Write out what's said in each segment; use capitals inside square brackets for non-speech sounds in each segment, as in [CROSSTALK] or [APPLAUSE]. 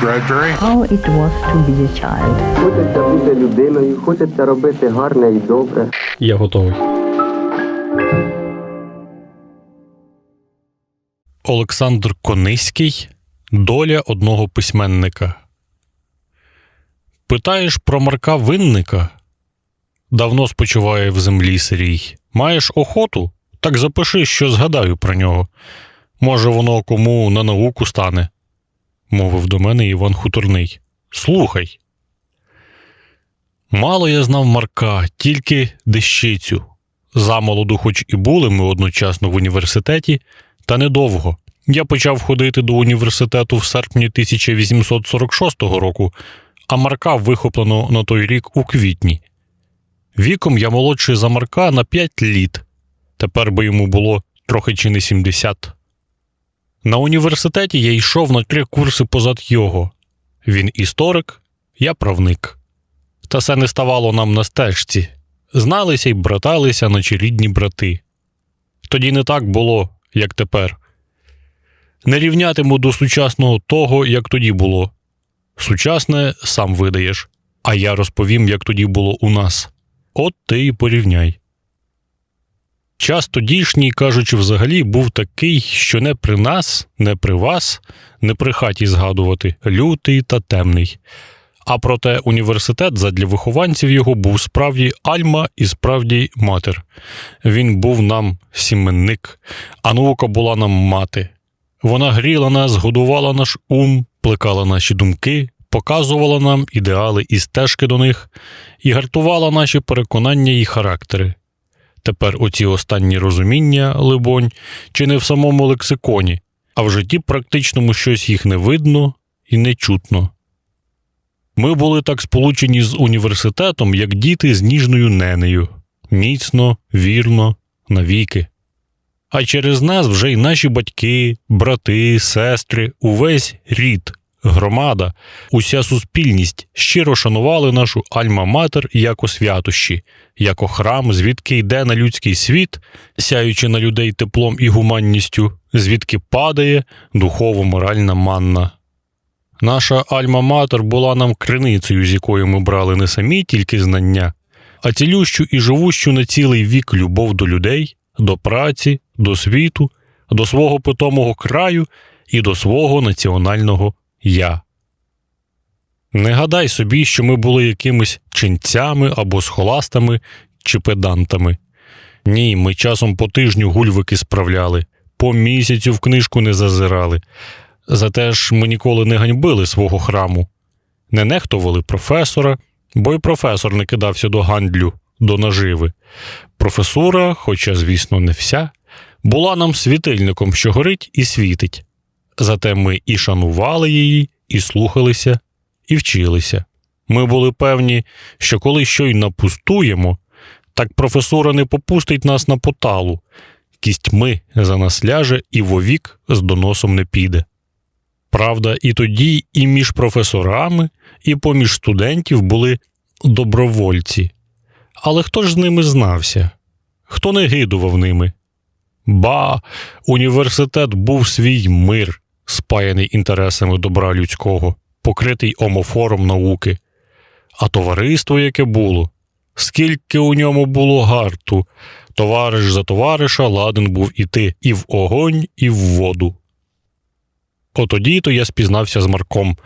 Bradbury. How it was to be a child. Хочеться бути людиною, хочеться робити гарне і добре. Я готовий. Олександр Кониський Доля одного письменника. Питаєш про Марка Винника? Давно спочиває в землі Сирій. Маєш охоту? Так запиши, що згадаю про нього. Може, воно кому на науку стане, мовив до мене Іван Хуторний. Слухай. Мало я знав Марка, тільки дещицю. Замолоду, хоч і були ми одночасно в університеті, та недовго. Я почав ходити до університету в серпні 1846 року, а Марка вихоплено на той рік у квітні. Віком я молодший за Марка на 5 літ. Тепер би йому було трохи чи не 70. На університеті я йшов на три курси позад його. Він історик, я правник. Та це не ставало нам на стежці. Зналися й браталися, наче рідні брати. Тоді не так було, як тепер. Не рівнятиму до сучасного того, як тоді було. Сучасне сам видаєш, а я розповім, як тоді було у нас. От ти і порівняй. Час тодішній, кажучи, взагалі, був такий, що не при нас, не при вас, не при хаті згадувати, лютий та темний. А проте університет задля вихованців його був справді альма і справді матер. Він був нам сіменник, а наука була нам мати. Вона гріла нас, годувала наш ум, плекала наші думки, показувала нам ідеали і стежки до них, і гартувала наші переконання і характери. Тепер оці останні розуміння, либонь, чи не в самому лексиконі, а в житті практичному щось їх не видно і не чутно. Ми були так сполучені з університетом, як діти з ніжною ненею, міцно, вірно, навіки. А через нас вже й наші батьки, брати, сестри, увесь рід, громада, уся суспільність щиро шанували нашу альма-матер як святощі, як храм, звідки йде на людський світ, сяючи на людей теплом і гуманністю, звідки падає духово-моральна манна. Наша альма-матер була нам криницею, з якої ми брали не самі тільки знання, а цілющу і живущу на цілий вік любов до людей, до праці, до світу, до свого питомого краю і до свого національного я. Не гадай собі, що ми були якимись ченцями або схоластами чи педантами. Ні, ми часом по тижню гульвики справляли, по місяцю в книжку не зазирали. Зате ж ми ніколи не ганьбили свого храму, не нехтували професора, бо й професор не кидався до гандлю, до наживи. Професура, хоча, звісно, не вся, була нам світильником, що горить і світить. Зате ми і шанували її, і слухалися, і вчилися. Ми були певні, що коли щойно пустуємо, так професура не попустить нас на поталу, кістьми за нас ляже і вовік з доносом не піде. Правда, і тоді, і між професорами, і поміж студентів були добровольці. Але хто ж з ними знався? Хто не гидував ними? Ба, університет був свій мир, спаяний інтересами добра людського, покритий омофором науки. А товариство, яке було, скільки у ньому було гарту, товариш за товариша ладен був іти і в огонь, і в воду. Отоді то я спізнався з Марком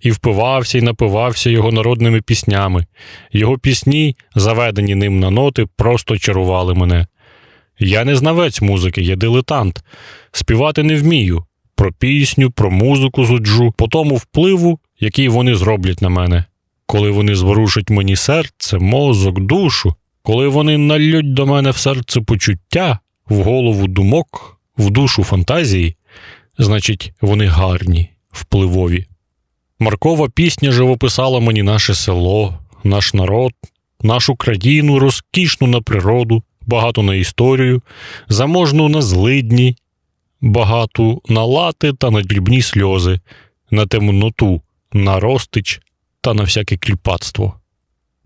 і впивався і напивався його народними піснями. Його пісні, заведені ним на ноти, просто чарували мене. Я не знавець музики, я дилетант. Співати не вмію. Про пісню, про музику зуджу, по тому впливу, який вони зроблять на мене. Коли вони зворушать мені серце, мозок, душу, коли вони нальють до мене в серце почуття, в голову думок, в душу фантазії, значить, вони гарні, впливові. Маркова пісня живописала мені наше село, наш народ, нашу країну, розкішну на природу, багату на історію, заможну на злидні, багату на лати та на дрібні сльози, на темноту, на розтич та на всяке кліпацтво.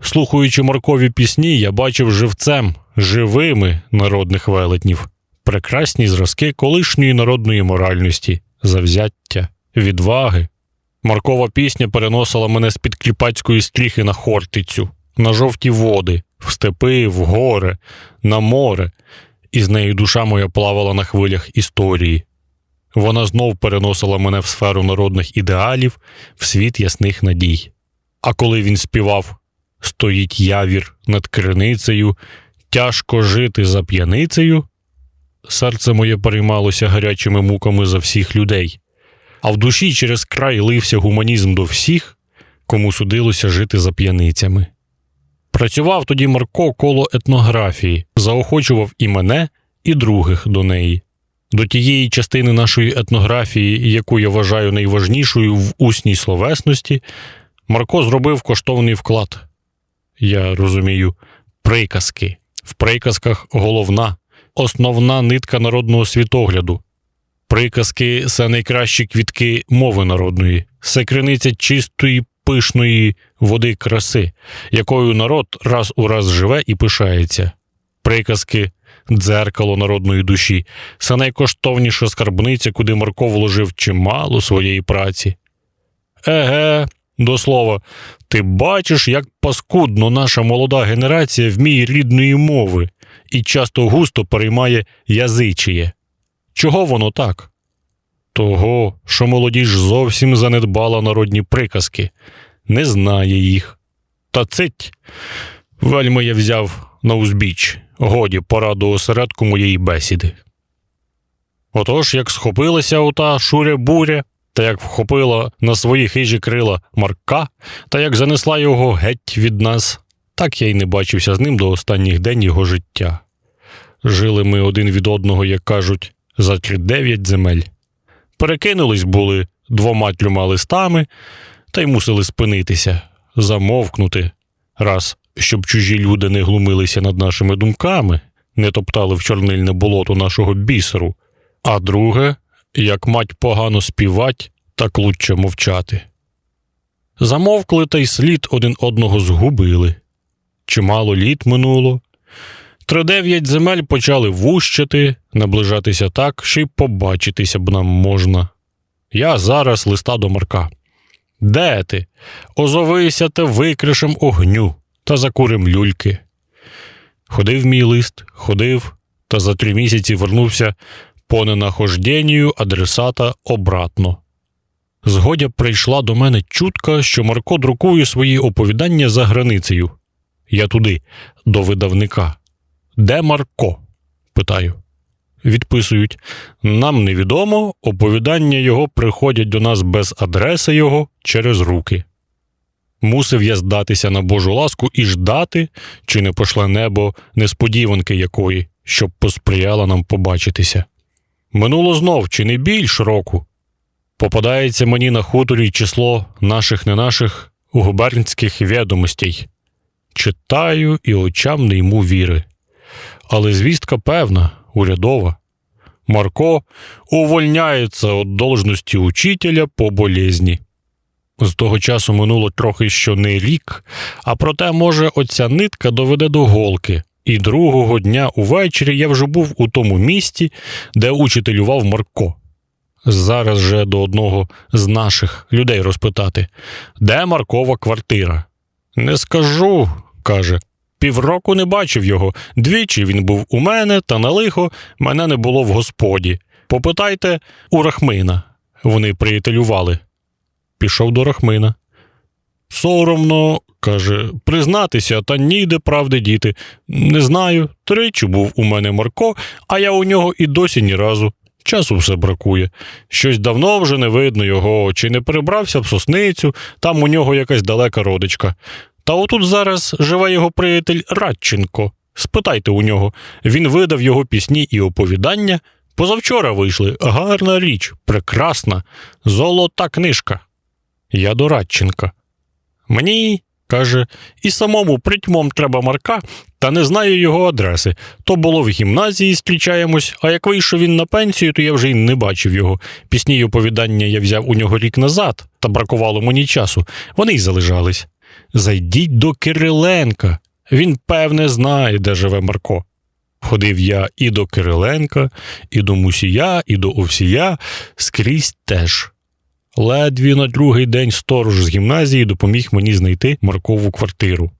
Слухаючи Маркові пісні, я бачив живцем, живими народних велетнів, прекрасні зразки колишньої народної моральності, завзяття, відваги. Маркова пісня переносила мене з під кліпацької стріхи на Хортицю, на жовті води, в степи, в гори, на море, і з нею душа моя плавала на хвилях історії. Вона знов переносила мене в сферу народних ідеалів, в світ ясних надій. А коли він співав Стоїть явір над криницею, тяжко жити за п'яницею, серце моє переймалося гарячими муками за всіх людей, а в душі через край лився гуманізм до всіх, кому судилося жити за п'яницями. Працював тоді Марко коло етнографії, заохочував і мене, і других до неї. До тієї частини нашої етнографії, яку я вважаю найважнішою в усній словесності, Марко зробив коштовний вклад. Я розумію, приказки. В приказках головна, основна нитка народного світогляду. Приказки це найкращі квітки мови народної, це криниця чистої пишної води краси, якою народ раз у раз живе і пишається. Приказки дзеркало народної душі, це найкоштовніша скарбниця, куди Марко вложив чимало своєї праці. Еге, до слова, ти бачиш, як паскудно наша молода генерація вміє рідної мови і часто густо переймає язичіє. Чого воно так? Того, що молодіж зовсім занедбала народні приказки, не знає їх. Та цить, вельми я взяв на узбіч, годі пораду осередку моєї бесіди. Отож, як схопилася ота шуря-буря, та як вхопила на свої хижі крила Марка, та як занесла його геть від нас, так я й не бачився з ним до останніх день його життя. Жили ми один від одного, як кажуть, за дев'ять земель. Перекинулись були двома трьома листами, та й мусили спинитися, замовкнути, раз, щоб чужі люди не глумилися над нашими думками, не топтали в чорнильне болото нашого бісеру, а друге, як мать погано співать, так лучше мовчати. Замовкли та й слід один одного згубили. Чимало літ минуло. Тридев'ять земель почали вущати, наближатися так, що й побачитися б нам можна. Я зараз листа до Марка. Де ти? Озовися та викришем огню та закурим люльки. Ходив мій лист, ходив, та за три місяці вернувся по ненахожденню адресата обратно. Згодя прийшла до мене чутка, що Марко друкує свої оповідання за границею. Я туди, до видавника. Де Марко? питаю. Відписують нам невідомо, оповідання його приходять до нас без адреси його через руки. Мусив я здатися на Божу ласку і ждати, чи не пошле небо несподіванки якої, щоб посприяла нам побачитися. Минуло знов, чи не більш року. Попадається мені на хуторі число наших не наших губернських відомостей. Читаю і очам не йму віри. Але звістка певна, урядова. Марко увольняється від должності учителя по болезні. З того часу минуло трохи що не рік, а проте, може, оця нитка доведе до голки. І другого дня увечері я вже був у тому місті, де учителював Марко. Зараз же до одного з наших людей розпитати, де Маркова квартира. Не скажу, каже. Півроку не бачив його. Двічі він був у мене, та на лихо мене не було в господі. Попитайте у Рахмина. Вони приятелювали. Пішов до Рахмина. Соромно, каже, признатися, та ніде правди діти. Не знаю. Тричі був у мене Марко, а я у нього і досі ні разу. Часу все бракує. Щось давно вже не видно його, чи не перебрався в сосницю, там у нього якась далека родичка. Та отут зараз живе його приятель Радченко. Спитайте у нього. Він видав його пісні і оповідання. Позавчора вийшли. Гарна річ, прекрасна, золота книжка. Я до Радченка. Мені, каже, і самому притьмом треба Марка, та не знаю його адреси. То було в гімназії, зустрічаємось, а як вийшов він на пенсію, то я вже й не бачив його. Пісні й оповідання я взяв у нього рік назад, та бракувало мені часу. Вони й залежались. Зайдіть до Кириленка. Він, певне, знає, де живе Марко. Ходив я і до Кириленка, і до Мусія, і до Овсія, скрізь теж. Ледві на другий день сторож з гімназії допоміг мені знайти Маркову квартиру.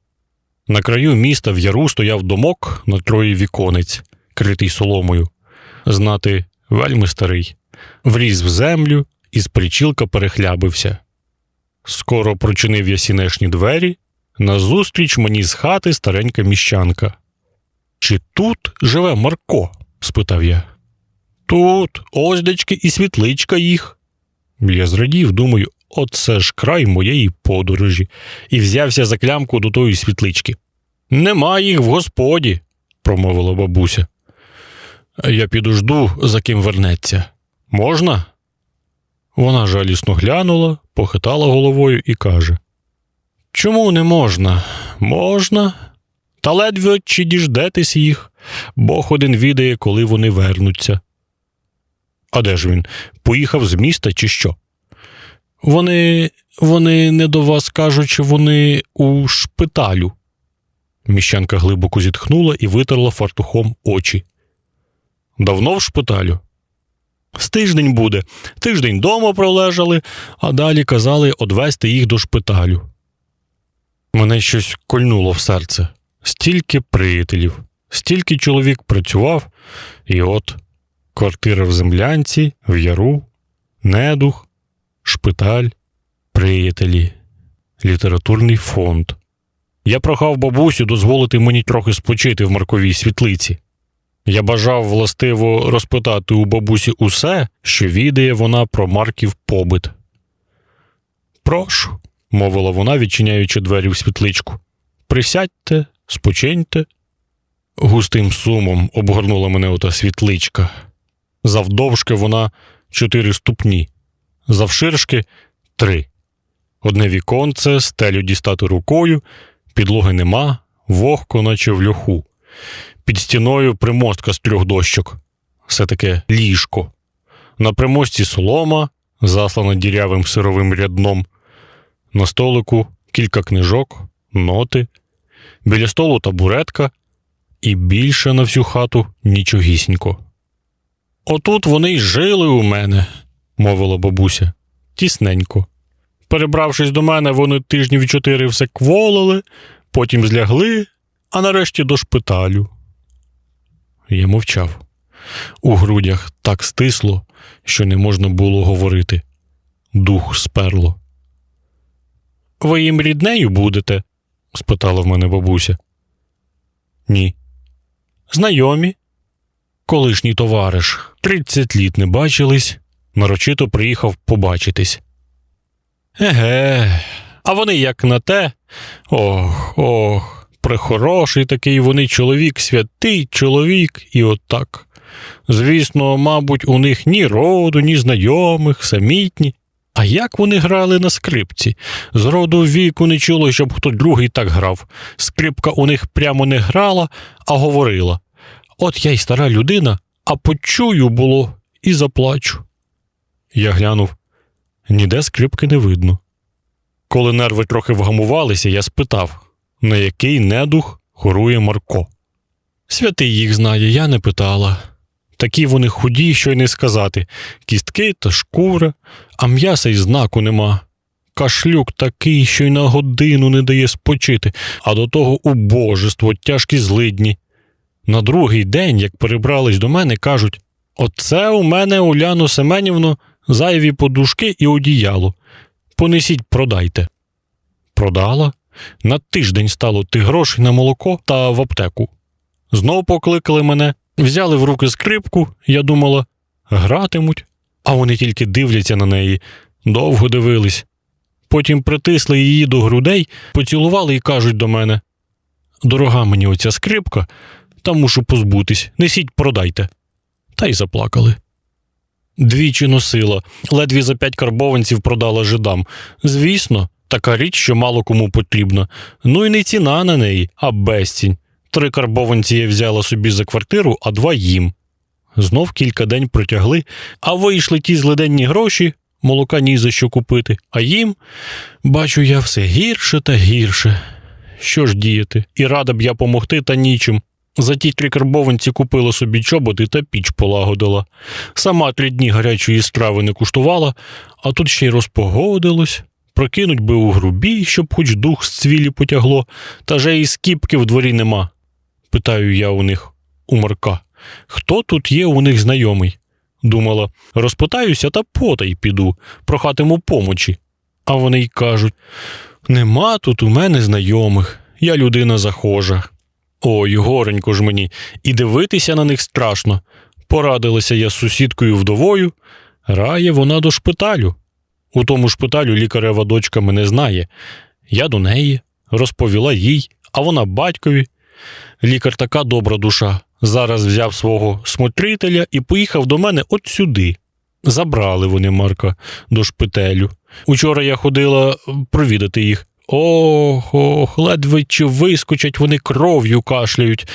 На краю міста в яру стояв домок на троє віконець, критий соломою. Знати, вельми старий. Вріз в землю і з причілка перехлябився. Скоро прочинив я сінешні двері. Назустріч мені з хати старенька міщанка. Чи тут живе Марко? спитав я. Тут, оздечки і світличка їх. Я зрадів, думаю, оце ж край моєї подорожі, і взявся за клямку до тої світлички. Нема їх в господі, промовила бабуся. Я підожду, за ким вернеться. Можна? Вона жалісно глянула, похитала головою і каже: Чому не можна? Можна. Та ледве чи діждетесь їх, Бог один відає, коли вони вернуться. А де ж він? Поїхав з міста чи що? Вони. вони не до вас кажуть, вони у шпиталю. Міщанка глибоко зітхнула і витерла фартухом очі. Давно в шпиталю? З тиждень буде. Тиждень дома пролежали, а далі казали одвести їх до шпиталю. Мене щось кольнуло в серце. Стільки приятелів, стільки чоловік працював, і от квартира в землянці, в яру, недух, шпиталь, приятелі, літературний фонд. Я прохав бабусю дозволити мені трохи спочити в Марковій світлиці. Я бажав властиво розпитати у бабусі усе, що відає вона про Марків побит. Прошу, мовила вона, відчиняючи двері в світличку. Присядьте, спочиньте. Густим сумом обгорнула мене ота світличка. Завдовжки вона чотири ступні, завширшки три. Одне віконце, стелю дістати рукою, підлоги нема, вогко, наче в льоху. Під стіною примостка з трьох дощок. Все таке ліжко. На примості солома, заслана дірявим сировим рядном. На столику кілька книжок, ноти, біля столу табуретка, і більше на всю хату нічогісінько. Отут вони й жили у мене, мовила бабуся, тісненько. Перебравшись до мене, вони тижнів чотири все кволили, потім злягли, а нарешті до шпиталю. Я мовчав. У грудях так стисло, що не можна було говорити. Дух сперло. Ви їм ріднею будете? спитала в мене бабуся. Ні. Знайомі. Колишній товариш. Тридцять літ не бачились, нарочито приїхав побачитись. Еге, а вони як на те. Ох, ох, прихороший такий вони чоловік, святий чоловік, і отак. Звісно, мабуть, у них ні роду, ні знайомих, самітні. А як вони грали на скрипці? З роду віку не чуло, щоб хто другий так грав. Скрипка у них прямо не грала, а говорила. От я й стара людина, а почую було і заплачу. Я глянув. Ніде скрипки не видно. Коли нерви трохи вгамувалися, я спитав, на який недух хорує Марко. Святий їх знає, я не питала. Такі вони худі, що й не сказати кістки та шкура, а м'яса й знаку нема. Кашлюк такий, що й на годину не дає спочити, а до того убожество, тяжкі злидні. На другий день, як перебрались до мене, кажуть: Оце у мене, Уляно Семенівно, зайві подушки і одіяло. Понесіть, продайте. Продала. На тиждень стало тих грошей на молоко та в аптеку. Знов покликали мене, взяли в руки скрипку, я думала, гратимуть, а вони тільки дивляться на неї, довго дивились. Потім притисли її до грудей, поцілували і кажуть до мене: Дорога мені оця скрипка, та мушу позбутись, несіть, продайте. Та й заплакали. Двічі носила, ледві за п'ять карбованців продала жидам. Звісно, така річ, що мало кому потрібна. Ну і не ціна на неї, а безцінь. Три карбованці я взяла собі за квартиру, а два їм. Знов кілька день протягли, а вийшли ті злиденні гроші, молока ні за що купити, а їм, бачу я все гірше та гірше. Що ж діяти, і рада б я помогти, та нічим. За ті три карбованці купила собі чоботи та піч полагодила. Сама три дні гарячої страви не куштувала, а тут ще й розпогодилось. Прокинуть би у грубі, щоб хоч дух з цвілі потягло, та же і скіпки в дворі нема. Питаю я у них, у Марка, хто тут є у них знайомий? Думала, розпитаюся та потай піду, прохатиму помочі. А вони й кажуть: нема тут у мене знайомих, я людина захожа. Ой, горенько ж мені, і дивитися на них страшно. Порадилася я з сусідкою вдовою, рає вона до шпиталю. У тому шпиталю лікарева дочка мене знає. Я до неї, розповіла їй, а вона батькові. Лікар така добра душа. Зараз взяв свого смотрителя і поїхав до мене от сюди. Забрали вони Марка до шпиталю. Учора я ходила провідати їх. Ох, ох, ледве чи вискочать вони кров'ю кашляють.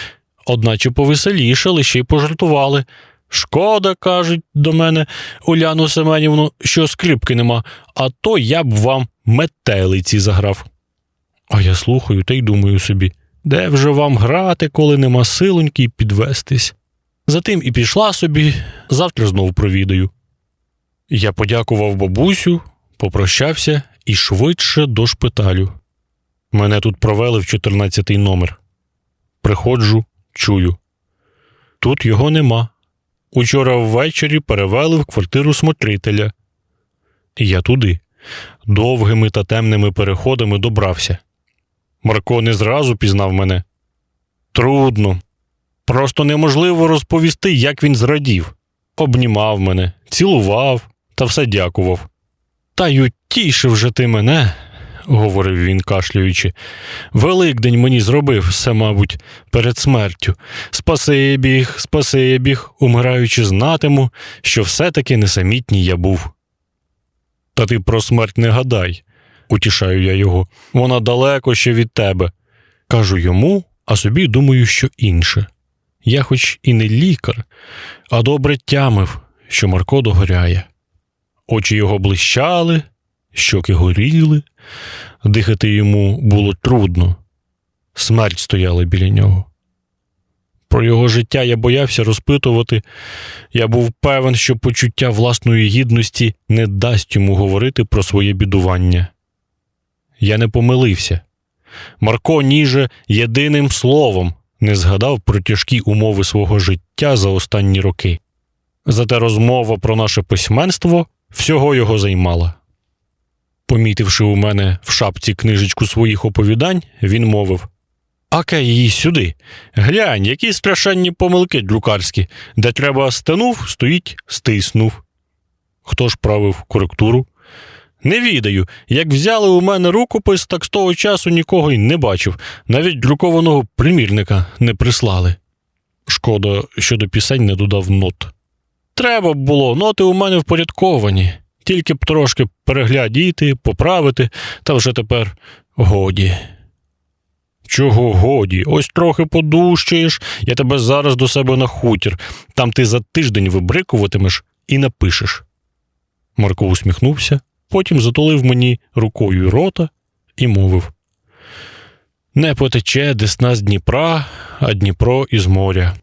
Одначе повеселішали, ще й пожартували. Шкода, кажуть до мене, Уляну Семенівну, що скрипки нема, а то я б вам метелиці заграв. А я слухаю та й думаю собі, де вже вам грати, коли нема силоньки підвестись. Затим і пішла собі, завтра знов провідаю. Я подякував бабусю, попрощався і швидше до шпиталю. Мене тут провели в 14-й номер. Приходжу, чую. Тут його нема. Учора ввечері перевели в квартиру смотрителя. Я туди, довгими та темними переходами добрався. Марко не зразу пізнав мене. Трудно. Просто неможливо розповісти, як він зрадів. Обнімав мене, цілував та все дякував. Та й утішив же ти мене, говорив він, кашлюючи. Великдень мені зробив все, мабуть, перед смертю. Спасибі, спасибі, умираючи, знатиму, що все-таки несамітній я був. Та ти про смерть не гадай, утішаю я його. Вона далеко ще від тебе. Кажу йому, а собі думаю, що інше. Я хоч і не лікар, а добре тямив, що Марко догоряє. Очі його блищали, щоки горіли, дихати йому було трудно. Смерть стояла біля нього. Про його життя я боявся розпитувати. Я був певен, що почуття власної гідності не дасть йому говорити про своє бідування. Я не помилився. Марко ніже єдиним словом не згадав про тяжкі умови свого життя за останні роки. Зате розмова про наше письменство всього його займала. Помітивши у мене в шапці книжечку своїх оповідань, він мовив Аке її сюди. Глянь, які страшенні помилки друкарські, де треба стенув, стоїть, стиснув. Хто ж правив коректуру? Не відаю. Як взяли у мене рукопис, так з того часу нікого й не бачив, навіть друкованого примірника не прислали. Шкода, що до пісень не додав нот. Треба було, ноти у мене впорядковані, тільки б трошки переглядіти, поправити, та вже тепер годі. Чого годі? Ось трохи подущаєш, я тебе зараз до себе на хутір, там ти за тиждень вибрикуватимеш і напишеш. Марко усміхнувся, потім затулив мені рукою рота і мовив: Не потече десна з Дніпра, а Дніпро із моря.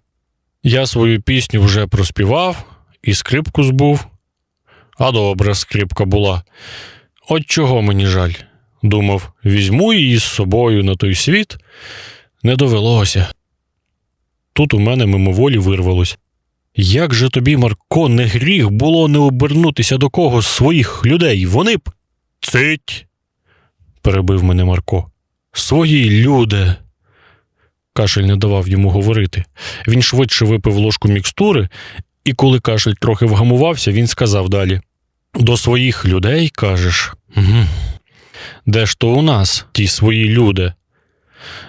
Я свою пісню вже проспівав і скрипку збув. А добра скрипка була. От чого мені жаль. Думав, візьму її з собою на той світ. Не довелося. Тут у мене мимоволі вирвалось. Як же тобі, Марко, не гріх було не обернутися до кого з своїх людей? Вони б. Цить. перебив мене Марко. Свої люди. Кашель не давав йому говорити. Він швидше випив ложку мікстури, і коли кашель трохи вгамувався, він сказав далі: До своїх людей кажеш? Угу. Де ж то у нас ті свої люди?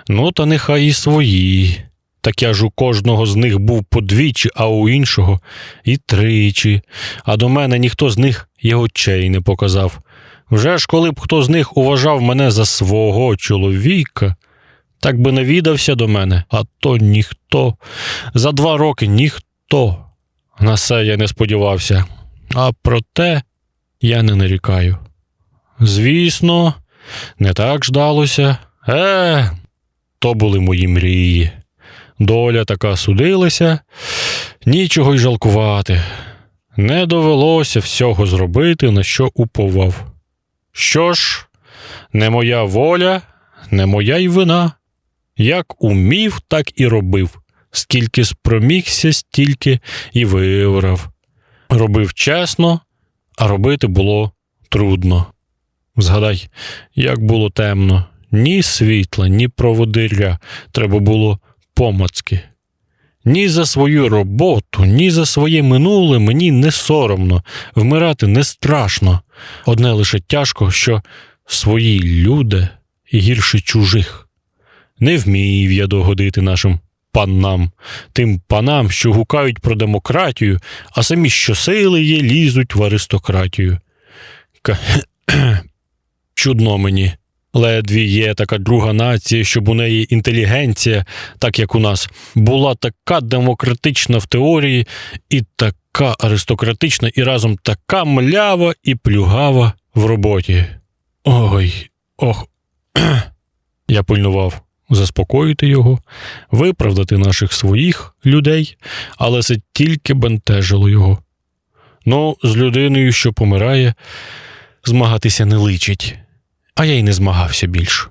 Ну, та нехай і свої. Так я ж у кожного з них був подвічі, а у іншого і тричі, а до мене ніхто з них і очей не показав. Вже ж коли б хто з них уважав мене за свого чоловіка, так би навідався до мене, а то ніхто. За два роки ніхто. На це я не сподівався. А проте я не нарікаю. Звісно, не так ждалося. Е, то були мої мрії. Доля така судилася, нічого й жалкувати. Не довелося всього зробити, на що уповав. Що ж, не моя воля, не моя й вина. Як умів, так і робив. Скільки спромігся, стільки і виворав. Робив чесно, а робити було трудно. Згадай, як було темно, ні світла, ні проводиря треба було помацки. Ні за свою роботу, ні за своє минуле мені не соромно, вмирати не страшно. Одне лише тяжко, що свої люди гірше чужих. Не вмів я догодити нашим панам, тим панам, що гукають про демократію, а самі щосили є лізуть в аристократію. К... [CLEARS THROAT] Чудно мені. Ледві є така друга нація, щоб у неї інтелігенція, так як у нас, була така демократична в теорії, і така аристократична, і разом така млява і плюгава в роботі. Ой, ох. [CLEARS THROAT] Я пильнував заспокоїти його, виправдати наших своїх людей, але це тільки бентежило його. Ну, з людиною, що помирає, змагатися не личить, а я й не змагався більш.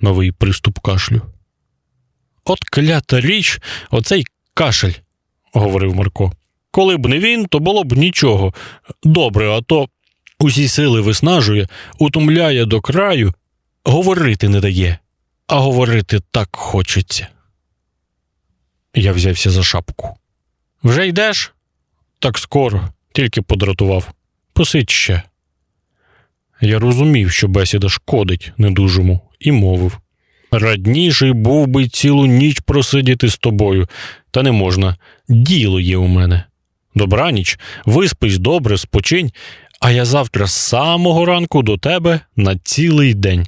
Новий приступ кашлю. От клята річ, оцей кашель, говорив Марко. Коли б не він, то було б нічого. Добре, а то усі сили виснажує, утомляє до краю, говорити не дає, а говорити так хочеться. Я взявся за шапку. Вже йдеш? Так скоро, тільки подратував. Посидь ще. Я розумів, що бесіда шкодить недужому, і мовив. Радніший був би цілу ніч просидіти з тобою, та не можна. Діло є у мене. Добраніч, виспись добре, спочинь, а я завтра з самого ранку до тебе на цілий день.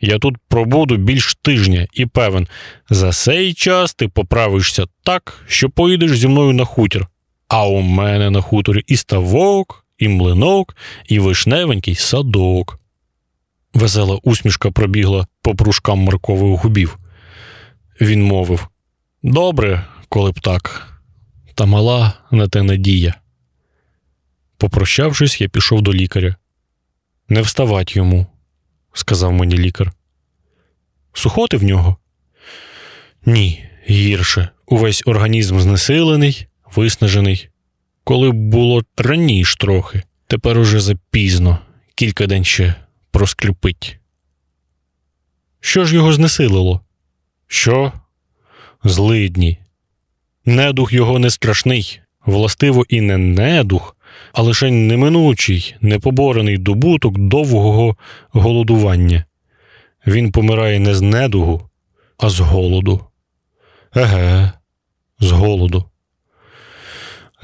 Я тут пробуду більш тижня і певен, за сей час ти поправишся так, що поїдеш зі мною на хутір. А у мене на хуторі і ставок, і млинок, і вишневенький садок. Весела усмішка пробігла по пружкам Маркових губів. Він мовив Добре, коли б так, та мала на те надія. Попрощавшись, я пішов до лікаря. Не вставать йому, сказав мені лікар. Сухоти в нього? Ні, гірше. Увесь організм знесилений, виснажений. Коли б було раніше трохи, тепер уже запізно, кілька день ще проскрипить. Що ж його знесилило? Що? Злидні. Недух його не страшний, властиво і не недух, а лише неминучий, непоборений добуток довгого голодування. Він помирає не з недугу, а з голоду. Еге, з голоду.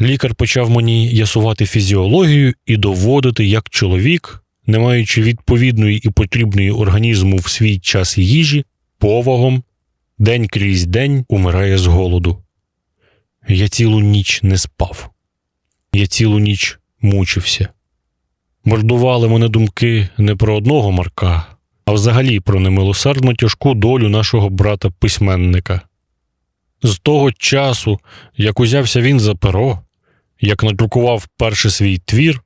Лікар почав мені ясувати фізіологію і доводити, як чоловік, не маючи відповідної і потрібної організму в свій час їжі, повагом, день крізь день умирає з голоду. Я цілу ніч не спав. Я цілу ніч мучився. Мордували мене думки не про одного Марка, а взагалі про немилосердно тяжку долю нашого брата письменника. З того часу, як узявся він за перо, як надрукував перший свій твір,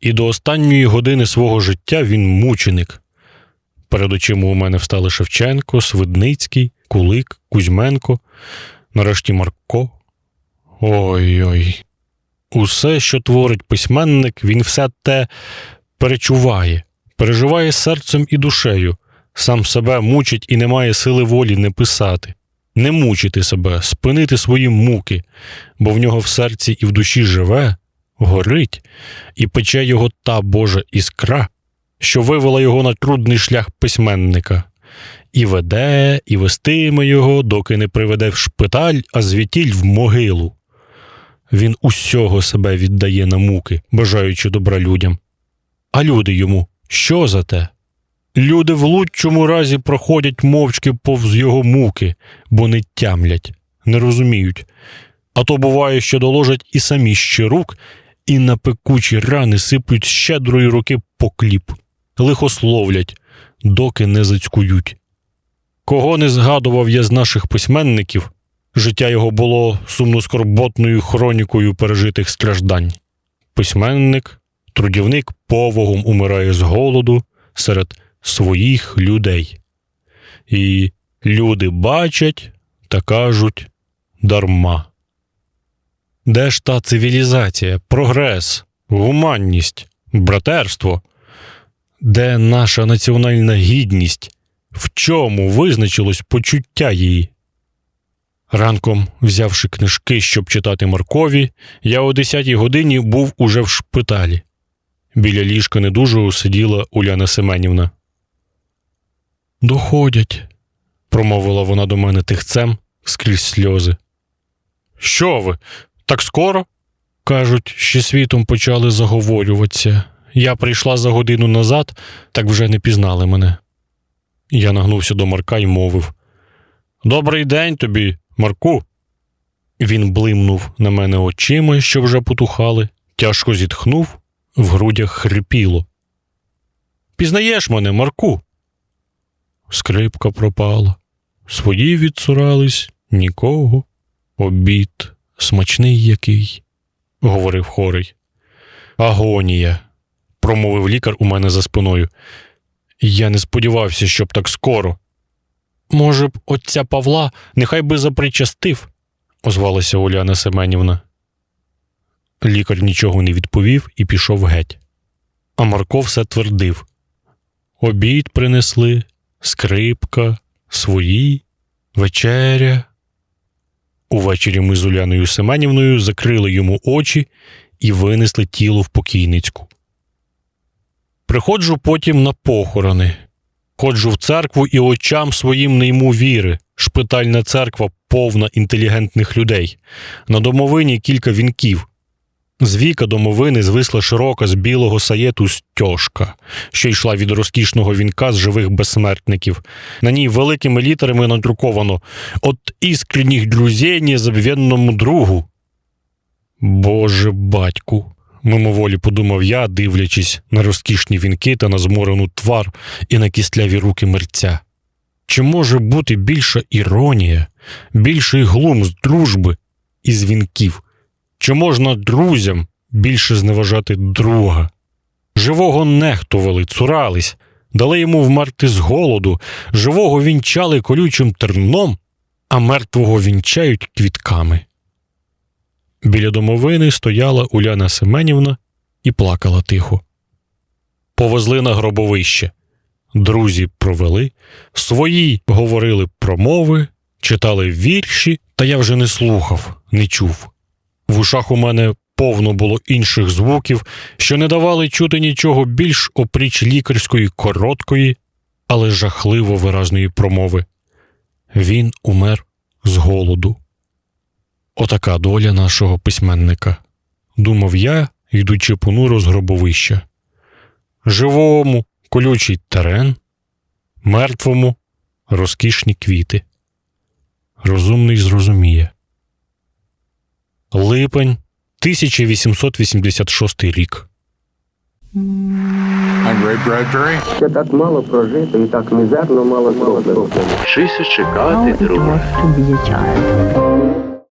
і до останньої години свого життя він мученик. Перед очима у мене встали Шевченко, Свидницький, Кулик, Кузьменко, нарешті Марко. Ой-ой. Усе, що творить письменник, він все те перечуває, переживає серцем і душею, сам себе мучить і не має сили волі не писати, не мучити себе, спинити свої муки, бо в нього в серці і в душі живе, горить, і пече його та Божа іскра, що вивела його на трудний шлях письменника, і веде, і вестиме його, доки не приведе в шпиталь, а звітіль в могилу. Він усього себе віддає на муки, бажаючи добра людям. А люди йому що за те? Люди в лучшому разі проходять мовчки повз його муки, бо не тямлять, не розуміють. А то буває, що доложать і самі ще рук, і на пекучі рани сиплють щедрої руки покліп, лихословлять, доки не зацькують. Кого не згадував я з наших письменників, життя його було сумно-скорботною хронікою пережитих страждань. Письменник, трудівник повагом умирає з голоду серед своїх людей. І люди бачать та кажуть дарма. Де ж та цивілізація, прогрес, гуманність, братерство? Де наша національна гідність? В чому визначилось почуття її? Ранком, взявши книжки, щоб читати Маркові, я о 10 годині був уже в шпиталі. Біля ліжка недужого сиділа Уляна Семенівна. Доходять, промовила вона до мене тихцем скрізь сльози. Що ви? Так скоро? Кажуть, ще світом почали заговорюватися. Я прийшла за годину назад, так вже не пізнали мене. Я нагнувся до Марка і мовив: Добрий день тобі, Марку. Він блимнув на мене очима, що вже потухали, тяжко зітхнув, в грудях хрипіло. Пізнаєш мене, Марку? Скрипка пропала. Свої відсурались нікого. Обід смачний який, говорив хорий. Агонія, промовив лікар у мене за спиною. Я не сподівався, щоб так скоро. Може б, отця Павла нехай би запричастив, озвалася Уляна Семенівна. Лікар нічого не відповів і пішов геть. А Марко все твердив. Обід принесли, скрипка, свої, вечеря. Увечері ми з Уляною Семенівною закрили йому очі і винесли тіло в покійницьку. Приходжу потім на похорони. Ходжу в церкву і очам своїм не йму віри. Шпитальна церква повна інтелігентних людей. На домовині кілька вінків. З віка домовини звисла широка з білого саєту стяжка, що йшла від розкішного вінка з живих безсмертників. На ній великими літерами надруковано «От іскренніх друзей незабвенному другу. Боже батьку, мимоволі подумав я, дивлячись на розкішні вінки та на зморену твар і на кістляві руки мерця. Чи може бути більша іронія, більший глум з дружби і з вінків? Чи можна друзям більше зневажати друга? Живого нехтували, цурались, дали йому вмерти з голоду, живого вінчали колючим терном, а мертвого вінчають квітками. Біля домовини стояла Уляна Семенівна і плакала тихо. Повезли на гробовище. Друзі провели, свої говорили промови, читали вірші, та я вже не слухав, не чув. В ушах у мене повно було інших звуків, що не давали чути нічого більш опріч лікарської короткої, але жахливо виразної промови. Він умер з голоду. Отака доля нашого письменника, думав я, йдучи понуро з гробовища. Живому колючий терен, мертвому розкішні квіти. Розумний зрозуміє. Липень 1886 рік. Ще так мало прожито і так мізерно мало зроблено. Вчися чекати, it